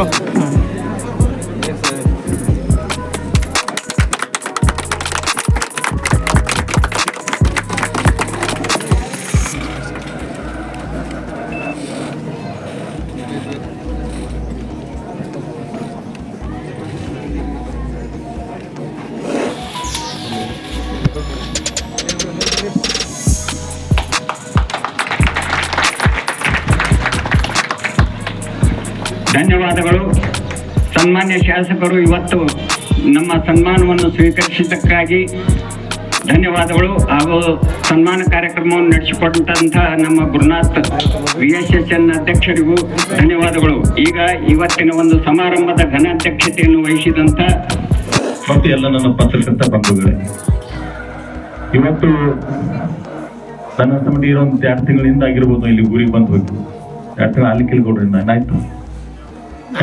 ಚಲೋ ಧನ್ಯವಾದಗಳು. ಸನ್ಮಾನ್ಯ ಶಾಸಕರು, ಇವತ್ತು ನಮ್ಮ ಸನ್ಮಾನವನ್ನು ಸ್ವೀಕರಿಸಿದ್ದಕ್ಕಾಗಿ ಧನ್ಯವಾದಗಳು ಹಾಗೂ ಸನ್ಮಾನ ಕಾರ್ಯಕ್ರಮವನ್ನು ನಡೆಸಿಕೊಟ್ಟಂತಹ ನಮ್ಮ Gurunath V S S N ಅಧ್ಯಕ್ಷರಿಗೂ ಧನ್ಯವಾದಗಳು. ಈಗ ಇವತ್ತಿನ ಒಂದು ಸಮಾರಂಭದ ಘನಾಧ್ಯಕ್ಷತೆಯನ್ನು ವಹಿಸಿದಂಥ ಮತ್ತು ಎಲ್ಲ ನನ್ನ ಪತ್ರಕರ್ತ ಬಂಧುಗಳೇ, ಇವತ್ತು ನನ್ನ ಸಮಿತಿ ಇರೋ ಒಂದು ಎರಡು ತಿಂಗಳಿಂದ ಆಗಿರ್ಬೋದು, ಇಲ್ಲಿ ಊರಿಗೆ ಬಂದು ಹೋಗಿ. ಎರಡು ತಿಂಗಳು ಅಲ್ಲಿ ನಾನಾಯ್ತು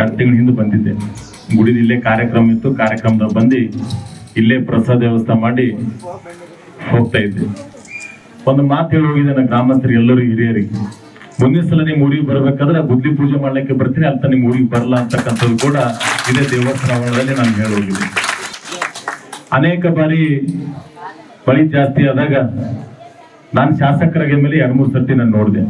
ಎರಡು ಹಿಂದೆ ಬಂದಿದ್ದೆ. ಗುಡಿದ ಇಲ್ಲೇ ಕಾರ್ಯಕ್ರಮ ಇತ್ತು. ಕಾರ್ಯಕ್ರಮದಾಗ ಬಂದು ಇಲ್ಲೇ ಪ್ರಸಾದ ವ್ಯವಸ್ಥೆ ಮಾಡಿ ಹೋಗ್ತಾ ಇದ್ದೆ. ಒಂದು ಮಾತು ಹೇಳಿ ಹೋಗಿದೆ ನನ್ನ ಗ್ರಾಮಸ್ಥರಿಗೆ ಎಲ್ಲರೂ ಹಿರಿಯರಿಗೆ. ಮುಂದಿನ ಸಲ ನಿಮ್ಮ ಊರಿಗೆ ಬರ್ಬೇಕಾದ್ರೆ ಬುದ್ಧಿ ಪೂಜೆ ಮಾಡ್ಲಿಕ್ಕೆ ಬರ್ತೀನಿ ಅಂತ ನಿಮ್ಮ ಊರಿಗೆ ಬರಲ್ಲ ಅಂತಕ್ಕಂಥದ್ದು ಕೂಡ ಇದೇ ದೇವಸ್ಥಾನದಲ್ಲಿ ನಾನು ಹೇಳೋಗಿದ್ದೆ ಅನೇಕ ಬಾರಿ ಬಳಿ ಜಾಸ್ತಿ ಆದಾಗ ನಾನು ಶಾಸಕರಾಗಿ ಮೇಲೆ ಎರಡು ಮೂರು ಸರ್ತಿ ನಾನು ನೋಡಿದೆ.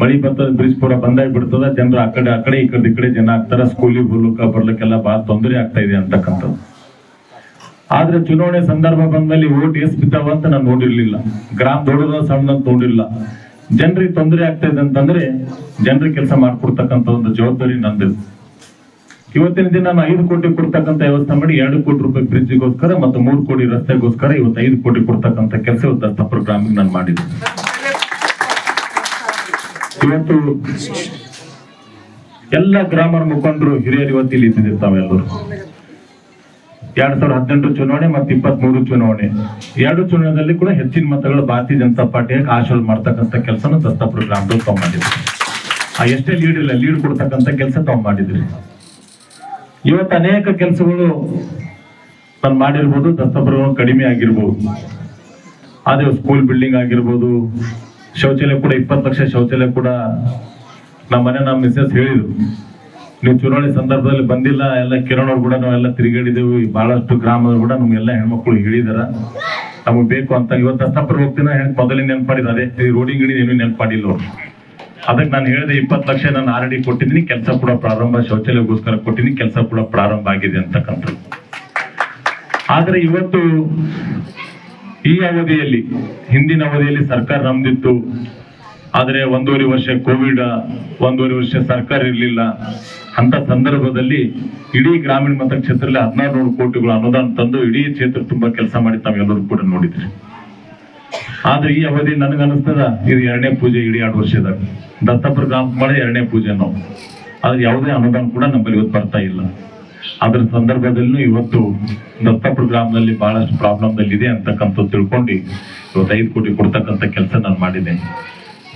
ಮಳಿ ಬರ್ತದ ಬ್ರಿಜ್ ಪೂರ ಬಂದಾಗ ಬಿಡ್ತದ ಜನರು ಆ ಕಡೆ ಆ ಕಡೆ, ಈ ಕಡೆ ಈ ಕಡೆ ಜನ ಆಗ್ತಾರ. ಸ್ಕೂಲಿಗೆ ಬರ್ಲಕ್ಕ ಬರ್ಲಿಕ್ಕೆಲ್ಲ ಬಹಳ ತೊಂದರೆ ಆಗ್ತಾ ಇದೆ ಅಂತಕ್ಕಂಥದ್ದು. ಆದ್ರೆ ಚುನಾವಣೆ ಸಂದರ್ಭ ಬಂದಲ್ಲಿ ಓಟ್ ಎಷ್ಟು ಬಿದ್ದಾವ ಅಂತ ನಾನು ನೋಡಿರ್ಲಿಲ್ಲ. ಗ್ರಾಮ ದೊಡ್ಡದ ಸಣ್ಣದಂತ ನೋಡಿಲ್ಲ ಜನರಿಗೆ ತೊಂದರೆ ಆಗ್ತಾ ಇದೆ ಅಂತಂದ್ರೆ ಜನರಿಗೆ ಕೆಲಸ ಮಾಡ್ಕೊಡ್ತಕ್ಕಂಥ ಒಂದು ಜವಾಬ್ದಾರಿ ನಂದು ಇವತ್ತಿನ ದಿನ ನಾನು ಐದು ಕೋಟಿ ಕೊಡ್ತಕ್ಕಂಥ ವ್ಯವಸ್ಥೆ ಮಾಡಿ ಎರಡು ಕೋಟಿ ರೂಪಾಯಿ ಬ್ರಿಡ್ಜ್ಗೋಸ್ಕರ ಮತ್ತು ಮೂರು ಕೋಟಿ ರಸ್ತೆಗೋಸ್ಕರ ಇವತ್ತು ಐದು ಕೋಟಿ ಕೊಡ್ತಕ್ಕಂಥ ಕೆಲಸ ಇವತ್ತು ದತ್ತಪುರ ನಾನು ಮಾಡಿದ್ದೆ. ಇವತ್ತು ಎಲ್ಲ ಗ್ರಾಮರ್ ಮುಖಂಡರು, ಹಿರಿಯರು ಇವತ್ತು ಇಲ್ಲಿ ಎಲ್ಲರೂ. ಎರಡ್ ಸಾವಿರದ ಹದಿನೆಂಟು ಚುನಾವಣೆ ಮತ್ತೆ ಇಪ್ಪತ್ತ್ ಮೂರು ಚುನಾವಣೆ. ಎರಡು ಚುನಾವಣೆಯಲ್ಲಿ ಕೂಡ ಹೆಚ್ಚಿನ ಮತಗಳು ಭಾರತೀಯ ಜನತಾ ಪಾರ್ಟಿಯ ಆಶೋಲ್ ಮಾಡ್ತಕ್ಕಂಥ ಕೆಲಸನ ದತ್ತಪುರ ಗ್ರಾಮದಲ್ಲಿ ತಾವು ಮಾಡಿದ್ರಿ. ಆ ಎಷ್ಟೇ ಲೀಡ್ ಇಲ್ಲ ಲೀಡ್ ಕೊಡ್ತಕ್ಕಂಥ ಕೆಲಸ ತಾವು ಇವತ್ತು ಅನೇಕ ಕೆಲಸಗಳು ನಾನು ಮಾಡಿರ್ಬೋದು ದತ್ತಪುರ ಕಡಿಮೆ ಆಗಿರ್ಬೋದು. ಆದ್ರೆ ಸ್ಕೂಲ್ ಬಿಲ್ಡಿಂಗ್ ಆಗಿರ್ಬೋದು ಶೌಚಾಲಯ ಕೂಡ ಇಪ್ಪತ್ತು ಲಕ್ಷ ಶೌಚಾಲಯ ಕೂಡ ನಮ್ಮ ಮನೆ ನಮ್ಮ ಮಿಸ್ಸಸ್ ಹೇಳಿದ್ರು. ನೀವು ಚುನಾವಣೆ ಸಂದರ್ಭದಲ್ಲಿ ಬಂದಿಲ್ಲ, ಎಲ್ಲ ಕಿರಣ್ ಅವ್ರು ಕೂಡ ನಾವೆಲ್ಲ ತಿರುಗಾಡಿದೆವು ಬಹಳಷ್ಟು ಗ್ರಾಮದ ಕೂಡ ನಮ್ಗೆಲ್ಲ ಹೆಣ್ಮಕ್ಳು ಹೇಳಿದಾರ. ನಮಗೆ ಬೇಕು ಅಂತ ಇವತ್ತು ದತ್ತಪುರ ಹೋಗ್ತೀನ ಹೆಣ್, ಮೊದಲೇ ನೆನಪಾಡಿದ ಅದೇ ರೋಡಿಂಗ್ ಗಿಡಿ ಏನು ನೆನ್ಪಾಡಿಲ್ಲ ಅದಕ್ಕೆ ನಾನು ಹೇಳಿದೆ ಇಪ್ಪತ್ತು ಲಕ್ಷ ನಾನು ಆಲ್ರೆಡಿ ಕೊಟ್ಟಿದ್ದೀನಿ, ಕೆಲಸ ಕೂಡ ಪ್ರಾರಂಭ ಶೌಚಾಲಯಗೋಸ್ಕರ ಕೊಟ್ಟಿದ್ದೀನಿ, ಕೆಲಸ ಕೂಡ ಪ್ರಾರಂಭ ಆಗಿದೆ ಅಂತಕ್ಕಂಥದ್ದು. ಆದರೆ ಇವತ್ತು ಈ ಅವಧಿಯಲ್ಲಿ, ಹಿಂದಿನ ಅವಧಿಯಲ್ಲಿ ಸರ್ಕಾರ ನಮ್ದಿತ್ತು. ಆದರೆ ಒಂದೂವರೆ ವರ್ಷ ಕೋವಿಡ್, ಒಂದೂವರೆ ವರ್ಷ ಸರ್ಕಾರ ಇರಲಿಲ್ಲ. ಅಂತ ಸಂದರ್ಭದಲ್ಲಿ ಇಡೀ ಗ್ರಾಮೀಣ ಮತಕ್ಷೇತ್ರದಲ್ಲಿ ಹದಿನಾರು ನೂರು ಕೋಟಿಗಳು ಅನುದಾನ ತಂದು ಇಡೀ ಕ್ಷೇತ್ರ ತುಂಬಾ ಕೆಲಸ ಮಾಡಿ ತಾವೆಲ್ಲರೂ ಕೂಡ ನೋಡಿದ್ರಿ. ಆದ್ರೆ ಈ ಅವಧಿ ನನಗನ್ನಿಸ್ತದ ಇದು ಎರಡನೇ ಪೂಜೆ ಇಡೀ ಎರಡು ವರ್ಷದಾಗ. ದತ್ತಪುರ ಗ್ರಾಮ ಎರಡನೇ ಪೂಜೆ ನಾವು. ಆದ್ರೆ ಯಾವುದೇ ಅನುದಾನ ಕೂಡ ನಮ್ಮಲ್ಲಿ ಇವತ್ತು ಬರ್ತಾ ಇಲ್ಲ. ಅದ್ರ ಸಂದರ್ಭದಲ್ಲೂ ಇವತ್ತು ದತ್ತಪುರ ಗ್ರಾಮದಲ್ಲಿ ಬಹಳಷ್ಟು ಪ್ರಾಬ್ಲಮ್ ಇದೆ ಅಂತಕ್ಕಂಥದ್ದು ತಿಳ್ಕೊಂಡು ಇವತ್ತು ಐದು ಕೋಟಿ ಕೊಡ್ತಕ್ಕಂಥ ಕೆಲಸ ನಾನು ಮಾಡಿದೆ.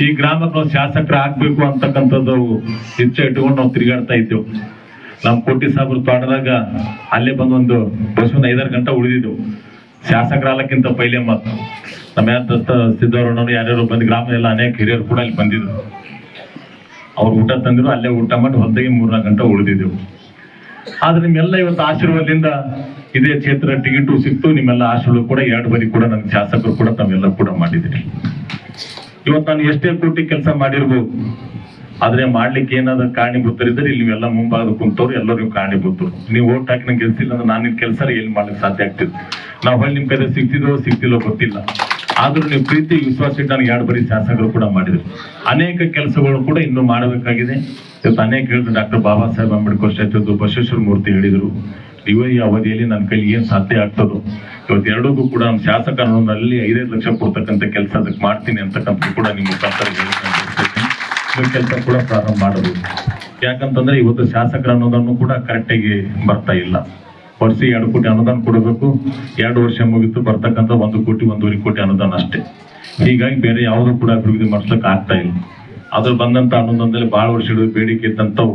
ಈ ಗ್ರಾಮಕ್ಕೆ ನಾವು ಶಾಸಕರು ಆಗ್ಬೇಕು ಅಂತಕ್ಕಂಥದ್ದು ಹೆಚ್ಚು ಇಟ್ಕೊಂಡು ನಾವು ತಿರುಗಾಡ್ತಾ ಇದ್ದೆವು. ನಮ್ಮ ಕೋಟಿ ಸಾಬ್ರು ತೋಟದಾಗ ಅಲ್ಲೇ ಬಂದು ಒಂದು ಬಸ್ಸನ್ನ ಐದಾರು ಗಂಟೆ ಉಳಿದಿದ್ದೆವು. ಶಾಸಕರಾಲಕ್ಕಿಂತ ಪೈಲೆ ಮಾತು. ನಮ್ಮ ಯಾರ ದತ್ತ ಸಿದ್ದವರಣ್ಣರು ಯಾರ್ಯಾರು ಬಂದು ಗ್ರಾಮದೆಲ್ಲ ಅನೇಕ ಹಿರಿಯರು ಕೂಡ ಅಲ್ಲಿ ಬಂದಿದ್ರು. ಅವ್ರು ಊಟ ತಂದಿದ್ರು, ಅಲ್ಲೇ ಊಟ ಮಾಡಿ ಹೊತ್ತಿಗೆ ಮೂರ್ನಾಲ್ಕು ಗಂಟೆ ಉಳಿದಿದ್ದೆವು. ಆದ್ರೆ ನಿಮ್ಮೆಲ್ಲ ಇವತ್ತು ಆಶೀರ್ವಾದದಿಂದ ಇದೇ ಕ್ಷೇತ್ರ ಟಿಕೆಟು ಸಿಕ್ತು, ನಿಮ್ಮೆಲ್ಲ ಆಶೀರ್ವಾದ ಕೂಡ, ಎರಡು ಬಾರಿ ಕೂಡ ನನ್ನ ಶಾಸಕರು ಕೂಡ ತಾವೆಲ್ಲ ಕೂಡ ಮಾಡಿದ್ರಿ. ಇವತ್ತು ನಾನು ಎಷ್ಟೇ ಕೋಟಿ ಕೆಲಸ ಮಾಡಿರ್ಬೋದು, ಆದ್ರೆ ಮಾಡ್ಲಿಕ್ಕೆ ಏನಾದ್ರು ಕಾರಣೀಭೂತರಿದ್ರೆ ಇಲ್ಲಿ ನೀವೆಲ್ಲ ಮುಂಭಾಗದ ಕುಂತವ್ರು, ಎಲ್ಲರೂ ನೀವು ಕಾರಣೀಭೂತರು. ನೀವು ಓಟ್ ಹಾಕಿ ನಂಗೆ ಗೆಲ್ಸಿಲ್ಲ ಅಂದ್ರೆ ನಾನು ಕೆಲಸ ಎಲ್ಲಿ ಮಾಡ್ಲಿಕ್ಕೆ ಸಾಧ್ಯ ಆಗ್ತಿತ್ತು? ನಾವು ಹೊಳ್ಳಿ ನಿಮ್ ಕಡೆ ಸಿಗ್ತಿದೋ ಸಿಗ್ತಿಲ್ಲೋ ಗೊತ್ತಿಲ್ಲ. ಆದ್ರೂ ನೀವು ಪ್ರೀತಿ, ವಿಶ್ವಾಸ ಇಟ್ಟು ಎರಡು ಬರೀ ಶಾಸಕರು ಕೂಡ ಮಾಡಿದ್ರು. ಅನೇಕ ಕೆಲಸಗಳು ಕೂಡ ಇನ್ನೂ ಮಾಡಬೇಕಾಗಿದೆ. ಇವತ್ತು ಅನೇಕ ಹೇಳಿದ್ರು ಡಾಕ್ಟರ್ ಬಾಬಾ ಸಾಹೇಬ್ ಅಂಬೇಡ್ಕರ್ ಸ್ಟ್ಯಾಚ್ಯೂದು ಬಸವೇಶ್ವರ ಮೂರ್ತಿ ಹೇಳಿದ್ರು. ಈ ಅವಧಿಯಲ್ಲಿ ನನ್ನ ಕೈಲಿ ಏನು ಸಾಧ್ಯ ಆಗ್ತದೋ. ಇವತ್ತು ಎರಡಕ್ಕೂ ಕೂಡ ನಮ್ಮ ಶಾಸಕ ಅಲ್ಲಿ ಐದೈದು ಲಕ್ಷ ಕೊಡ್ತಕ್ಕಂಥ ಕೆಲಸ ಅದಕ್ಕೆ ಮಾಡ್ತೀನಿ ಅಂತಕ್ಕಂಥ ಕೂಡ ನಿಮ್ಮ ಮುಖಾಂತರ ಕೆಲಸ ಕೂಡ ಪ್ರಾರಂಭ ಮಾಡಬಹುದು. ಯಾಕಂತಂದ್ರೆ ಇವತ್ತು ಶಾಸಕರ ಅನ್ನೋದನ್ನು ಕೂಡ ಕರೆಕ್ಟಾಗಿ ಬರ್ತಾ ಇಲ್ಲ. ವರ್ಷ ಎರಡು ಕೋಟಿ ಅನುದಾನ ಕೊಡಬೇಕು. ಎರಡು ವರ್ಷ ಮುಗಿತು ಬರ್ತಕ್ಕಂಥ ಒಂದು ಕೋಟಿ, ಒಂದೂವರೆ ಕೋಟಿ ಅನುದಾನ ಅಷ್ಟೇ. ಹೀಗಾಗಿ ಬೇರೆ ಯಾವುದೂ ಕೂಡ ಅಭಿವೃದ್ಧಿ ಮಾಡಿಸ್ಲಿಕ್ಕೆ ಆಗ್ತಾ ಇಲ್ಲ. ಅದ್ರ ಬಂದಂತ ಅನುದಾನದಲ್ಲಿ ಬಹಳ ವರ್ಷಗಳು ಬೇಡಿಕೆ ಇದ್ದಂಥವು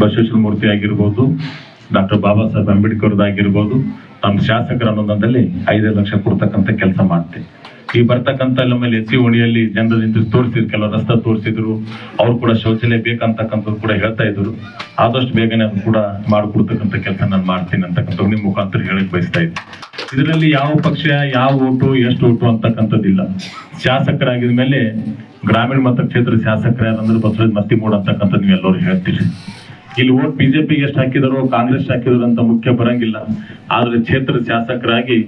ಬಸವೇಶ್ವರ ಮೂರ್ತಿ ಆಗಿರ್ಬೋದು, ಡಾಕ್ಟರ್ ಬಾಬಾ ಸಾಹೇಬ್ ಅಂಬೇಡ್ಕರ್ದಾಗಿರ್ಬೋದು ನಮ್ಮ ಶಾಸಕರ ಅನುದಾನದಲ್ಲಿ ಐದು ಲಕ್ಷ ಕೊಡ್ತಕ್ಕಂಥ ಕೆಲಸ ಮಾಡ್ತೆ. ಈ ಬರ್ತಕ್ಕಂಥ ನಮ್ಮಲ್ಲಿ ಎಸ್ ಸಿ ಓಣಿಯಲ್ಲಿ ಜನರಿಂದ ತೋರಿಸಿದ್ರು, ಕೆಲವು ರಸ್ತೆ ತೋರಿಸಿದ್ರು, ಅವ್ರು ಕೂಡ ಶೌಚಾಲಯ ಬೇಕಂತಕ್ಕಂಥದ್ದು ಕೂಡ ಹೇಳ್ತಾ ಇದ್ರು. ಆದಷ್ಟು ಬೇಗನೆ ಅದು ಕೂಡ ಮಾಡಿಕೊಡ್ತಕ್ಕಂಥ ಕೆಲಸ ನಾನು ಮಾಡ್ತೀನಿ ಅಂತಕ್ಕಂಥ ನಿಮ್ಮ ಮುಖಾಂತರ ಹೇಳಕ್ ಬಯಸ್ತಾ ಇದ್ದೆ. ಇದರಲ್ಲಿ ಯಾವ ಪಕ್ಷ, ಯಾವ ಓಟು, ಎಷ್ಟು ಓಟು ಅಂತಕ್ಕಂಥದ್ದಿಲ್ಲ. ಶಾಸಕರಾಗಿದ ಮೇಲೆ ಗ್ರಾಮೀಣ ಮತಕ್ಷೇತ್ರ ಶಾಸಕರ ಯಾರಂದ್ರೆ ಬಸವರಾಜ್ ಮತ್ತಿಮೂಡ್ ಅಂತಕ್ಕಂಥದ್ದು ನೀವು ಎಲ್ಲರೂ ಹೇಳ್ತೀರಿ. ಇಲ್ಲಿ ಓಟ್ ಬಿಜೆಪಿಗೆ ಎಷ್ಟು ಹಾಕಿದಾರೋ, ಕಾಂಗ್ರೆಸ್ ಹಾಕಿದ್ರು ಅಂತ ಮುಖ್ಯ ಬರಂಗಿಲ್ಲ. ಆದ್ರೆ ಕ್ಷೇತ್ರ ಶಾಸಕರಾಗಿ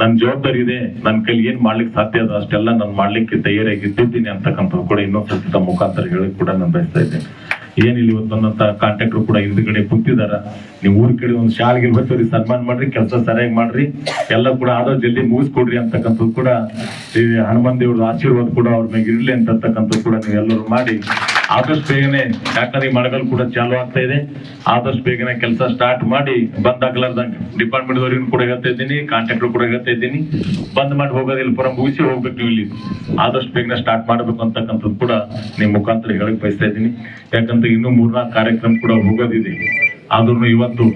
ನನ್ನ ಜವಾಬ್ದಾರಿ ಇದೆ ನನ್ನ ಕೈಲಿ ಏನ್ ಮಾಡ್ಲಿಕ್ಕೆ ಸಾಧ್ಯ ಅದ ಅಷ್ಟೆಲ್ಲ ನಾನು ಮಾಡ್ಲಿಕ್ಕೆ ತಯಾರಾಗಿ ಇದ್ದಿದ್ದೀನಿ ಅಂತಕ್ಕಂಥದ್ದು ಕೂಡ ತಮ್ಮ ಮುಖಾಂತರ ಹೇಳಿ ಕೂಡ ನಾನು ಬಯಸ್ತಾ ಇದ್ದೇನೆ. ಏನಿಲ್ಲ ಇವತ್ತು ನನ್ನಂತ ಕಾಂಟ್ರಾಕ್ಟರ್ ಕೂಡ ಹಿಂದ್ಗಡೆ ಕುಂತಿದಾರ. ನೀವು ಊರ್ ಕಡೆ ಒಂದು ಶಾಲೆಗೆ ಬರ್ತೀವ್ರಿ ಸನ್ಮಾನ ಮಾಡ್ರಿ, ಕೆಲಸ ಸರಿಯಾಗಿ ಮಾಡ್ರಿ. ಎಲ್ಲ ಕೂಡ ಆದೋ ಜಲ್ದಿ ಮುಗಿಸ್ಕೊಡ್ರಿ ಅಂತಕ್ಕಂಥದ್ದು ಕೂಡ ಈ ಹನುಮಂತ ದೇವ್ರ ಆಶೀರ್ವಾದ ಕೂಡ ಅವ್ರ ಮೇಲೆ ಇರಲಿ ಅಂತಕ್ಕಂಥದ್ದು ಕೂಡ ನೀವೆಲ್ಲರೂ ಮಾಡಿ. ಆದಷ್ಟು ಬೇಗನೆ ಯಾಕಂದ್ರೆ ಈ ಕೂಡ ಚಾಲು ಆಗ್ತಾ ಇದೆ. ಆದಷ್ಟು ಬೇಗನೆ ಕೆಲಸ ಸ್ಟಾರ್ಟ್ ಮಾಡಿ ಬಂದ್ ಹಾಕ್ಲಾರ್ದಂಗೆ ಡಿಪಾರ್ಟ್ಮೆಂಟ್ ದವರಿಗೂ ಕೂಡ ಹೇಳ್ತಾ ಇದ್ದೀನಿ ಕಾಂಟ್ರಾಕ್ಟರ್ ಕೂಡ ಹೇಳ್ತಾ ಇದ್ದೀನಿ. ಬಂದ್ ಮಾಡಿ ಹೋಗೋದಿಲ್ಲ ಪುರ ಮುಗಿಸಿ ಹೋಗ್ಬೇಕು ಇಲ್ಲಿ. ಆದಷ್ಟು ಬೇಗನೆ ಸ್ಟಾರ್ಟ್ ಮಾಡಬೇಕು ಅಂತಕ್ಕಂಥದ್ದು ಕೂಡ ನಿಮ್ಮ ಮುಖಾಂತರ ಹೇಳಕ್ ಬಯಸ್ತಾ ಇದ್ದೀನಿ. ಯಾಕಂದ್ರೆ ಇನ್ನೂ ಮೂರ್ನಾಲ್ಕು ಕಾರ್ಯಕ್ರಮ ಕೂಡ ಹೋಗೋದಿದೆ. ಆದ್ರೂ ಇವತ್ತು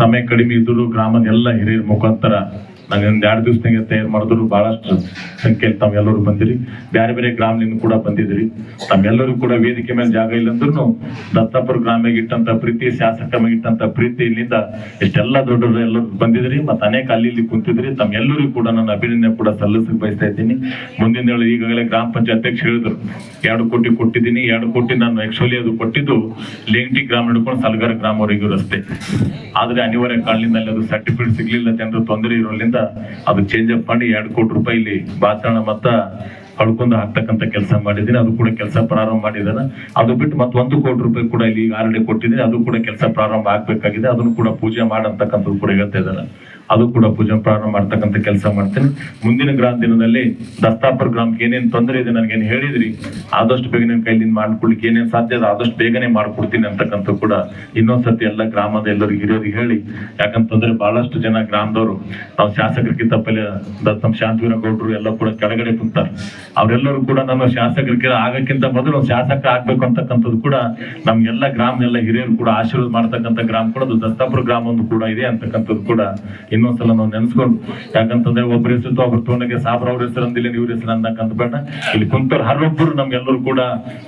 ಸಮಯ ಕಡಿಮೆ ಇದ್ದರೂ ಗ್ರಾಮದ ಎಲ್ಲ ಹಿರಿಯರ ಮುಖಾಂತರ ನಾನು ಎರಡು ದಿವಸನಾಗೆ ತಯಾರು ಮಾಡಿದ್ರು ಬಹಳಷ್ಟು ಸಂಖ್ಯೆಯಲ್ಲಿ ತಾವೆಲ್ಲರೂ ಬಂದಿರಿ. ಬೇರೆ ಬೇರೆ ಗ್ರಾಮದಿಂದ ಕೂಡ ಬಂದಿದ್ರಿ. ತಮ್ಮೆಲ್ಲರೂ ಕೂಡ ವೇದಿಕೆ ಮೇಲೆ ಜಾಗ ಇಲ್ಲ ಅಂದ್ರೂ ದತ್ತಾಪುರ ಗ್ರಾಮಿಗೆ ಇಟ್ಟಂತ ಪ್ರೀತಿ ಶಾಸಕ ಇಟ್ಟಂತ ಪ್ರೀತಿ ಇಲ್ಲಿಂದ ಇಷ್ಟೆಲ್ಲ ದೊಡ್ಡವರು ಎಲ್ಲರೂ ಬಂದಿದ್ರಿ. ಮತ್ತೆ ಅನೇಕ ಅಲ್ಲಿ ಇಲ್ಲಿ ಕುಂತಿದ್ರಿ. ತಮ್ಮೆಲ್ಲರಿಗೂ ಕೂಡ ನನ್ನ ಅಭಿನಂದನೆ ಕೂಡ ಸಲ್ಲಿಸಕ್ ಬಯಸ್ತಾ ಇದ್ದೀನಿ. ಮುಂದಿನ ಹೇಳಿ ಈಗಾಗಲೇ ಗ್ರಾಮ ಪಂಚಾಯತ್ ಅಧ್ಯಕ್ಷ ಹೇಳಿದ್ರು. ಎರಡು ಕೋಟಿ ಕೊಟ್ಟಿದ್ದೀನಿ. ಎರಡು ಕೋಟಿ ನಾನು ಆಕ್ಚುಲಿ ಅದು ಕೊಟ್ಟಿದ್ದು ಲೇಂಟಿ ಗ್ರಾಮ ಹಿಡ್ಕೊಂಡು ಸಲಗರ ಗ್ರಾಮವರೆಗೂ ರಸ್ತೆ. ಆದ್ರೆ ಅನಿವಾರ್ಯ ಅಲ್ಲಿ ಅದು ಸರ್ಟಿಫಿಕೇಟ್ ಸಿಗ್ಲಿಲ್ಲ. ಜನರು ತೊಂದರೆ ಇರೋದ್ರಿಂದ ಅದು ಚೇಂಜ್ ಅಪ್ ಮಾಡಿ ಎರಡು ಕೋಟಿ ರೂಪಾಯಿ ಇಲ್ಲಿ ಬಾಚರಣ ಮತ್ತ ಕಳ್ಕೊಂಡು ಹಾಕ್ತಕ್ಕಂಥ ಕೆಲಸ ಮಾಡಿದ್ದೀನಿ. ಅದು ಕೂಡ ಕೆಲಸ ಪ್ರಾರಂಭ ಮಾಡಿದಾರೆ ಅದು ಬಿಟ್ಟು ಮತ್ತೆ ಒಂದು ಕೋಟಿ ರೂಪಾಯಿ ಕೂಡ ಇಲ್ಲಿ ಆಲ್ರೆಡಿ ಕೊಟ್ಟಿದ್ದೀನಿ. ಅದು ಕೂಡ ಕೆಲಸ ಪ್ರಾರಂಭ ಆಗ್ಬೇಕಾಗಿದೆ. ಅದನ್ನು ಕೂಡ ಪೂಜೆ ಮಾಡಂತಕ್ಕಂಥದ್ದು ಕೂಡ ಹೇಳ್ತಾ ಇದ್ದಾರೆ ಅದು ಕೂಡ ಪೂಜೆ ಪ್ರಾರಂಭ ಮಾಡ್ತಕ್ಕಂಥ ಕೆಲಸ ಮಾಡ್ತೇನೆ. ಮುಂದಿನ ಗ್ರಾಮ ದಿನದಲ್ಲಿ ದಸ್ತಾಪುರ ಗ್ರಾಮಕ್ಕೆ ಏನೇನು ತೊಂದರೆ ಇದೆ ನನಗೇನು ಹೇಳಿದ್ರಿ, ಆದಷ್ಟು ಬೇಗನೆ ನಿಮ್ಮ ಕೈಲಿಂದ ಮಾಡ್ಕೊಡ್ಲಿಕ್ಕೆ ಏನೇನು ಸಾಧ್ಯ ಅದ ಆದಷ್ಟು ಬೇಗನೆ ಮಾಡ್ಕೊಡ್ತೀನಿ ಅಂತಕ್ಕಂಥ ಕೂಡ ಇನ್ನೊಂದ್ಸತಿ ಎಲ್ಲ ಗ್ರಾಮದ ಎಲ್ಲರಿಗೂ ಹಿರಿಯರಿಗೆ ಹೇಳಿ. ಯಾಕಂತಂದ್ರೆ ಬಹಳಷ್ಟು ಜನ ಗ್ರಾಮದವರು, ನಾವು ಶಾಸಕರಿಗೆ ತಪ್ಪಲೆ ದತ್ತಮ್ ಶಾಂತವೀರ ಗೌಡ್ರು ಎಲ್ಲ ಕೂಡ ಕೆಳಗಡೆ ಕುಂತಾರೆ. ಅವರೆಲ್ಲರೂ ಕೂಡ ನಮ್ಮ ಶಾಸಕರಿಗೆ ಆಗಕ್ಕಿಂತ ಮೊದಲು ಶಾಸಕ ಆಗ್ಬೇಕು ಅಂತಕ್ಕಂಥದ್ದು ಕೂಡ ನಮ್ಗೆಲ್ಲ ಗ್ರಾಮ ಎಲ್ಲ ಹಿರಿಯರು ಕೂಡ ಆಶೀರ್ವಾದ ಮಾಡ್ತಕ್ಕಂಥ ಗ್ರಾಮ ಕೂಡ ದತ್ತಾಪುರ ಗ್ರಾಮ ಒಂದು ಕೂಡ ಇದೆ ಅಂತಕ್ಕಂಥದ್ದು ಕೂಡ ಇನ್ನೊಂದ್ಸಲ ನಾವು ನೆನ್ಸ್ಕೊಂಡು, ಯಾಕಂತಂದ್ರೆ ಒಬ್ಬರ ಹೆಸರು ಒಬ್ಬರು ತೋಣಗೆ ಸಾಬ್ರ ಅವ್ರ ಹೆಸರು ಅಂದಿಲ್ಲ ಇವ್ರ ಹೆಸರು ಅಂದಕ್ಕಂತ ಬೇಡ. ಇಲ್ಲಿ ಕುಂತವ್ರು ಹರೊಬ್ಬರು ನಮ್ಗೆಲ್ಲರೂ ಕೂಡ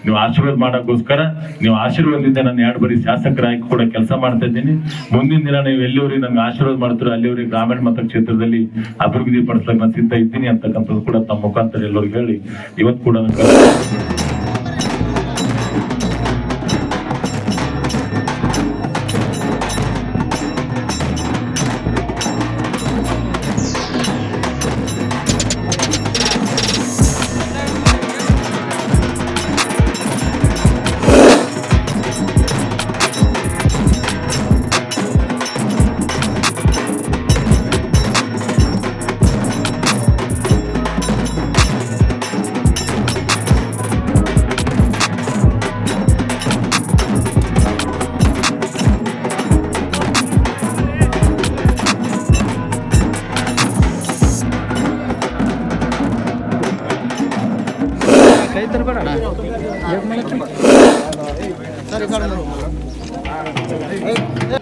ನೀವು ಆಶೀರ್ವಾದ ಮಾಡೋಕ್ಕೋಸ್ಕರ, ನೀವು ಆಶೀರ್ವಾದದಿಂದ ನಾನು ಎರಡು ಬಾರಿ ಶಾಸಕರಾಗಿ ಕೂಡ ಕೆಲಸ ಮಾಡ್ತಾ ಇದ್ದೀನಿ. ಮುಂದಿನ ದಿನ ನೀವು ಎಲ್ಲಿವರೆಗೆ ನಮ್ಗೆ ಆಶೀರ್ವಾದ ಮಾಡ್ತೀರೋ ಅಲ್ಲಿವರೆಗೆ ಗ್ರಾಮೀಣ ಮತ ಕ್ಷೇತ್ರದಲ್ಲಿ ಅಭಿವೃದ್ಧಿ ಪಡಿಸ್ಲಿಕ್ಕೆ ನಾನು ಸಿದ್ಧ ಇದ್ದೀನಿ ಅಂತಕ್ಕಂಥದ್ದು ಕೂಡ ತಮ್ಮ ಮುಖಾಂತರ ಎಲ್ಲರಿಗೂ ಹೇಳಿ. ಇವತ್ತು ಕೂಡ